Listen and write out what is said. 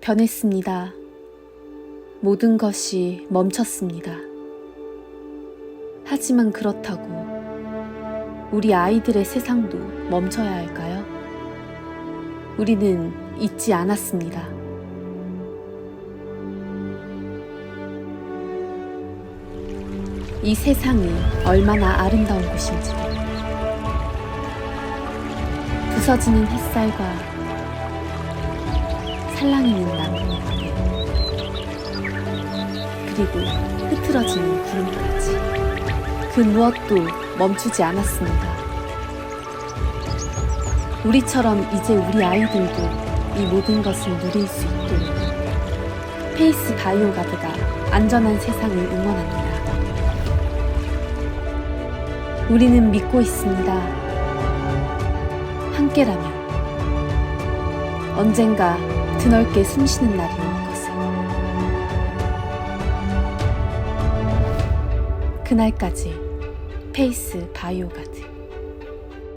변했습니다. 모든 것이 멈췄습니다. 하지만 그렇다고 우리 아이들의 세상도 멈춰야 할까요? 우리는 잊지 않았습니다. 이 세상이 얼마나 아름다운 곳인지를 부서지는 햇살과 살랑이는 나뭇잎들 그리고 흐트러지는 구름까지 그 무엇도 멈추지 않았습니다. 우리처럼 이제 우리 아이들도 이 모든 것을 누릴 수 있도록 페이스 바이오 가드가 안전한 세상을 응원합니다. 우리는 믿고 있습니다. 함께라면 언젠가 드넓게 숨쉬는 날이 올 것을. 그날까지 페이스 바이오 가드.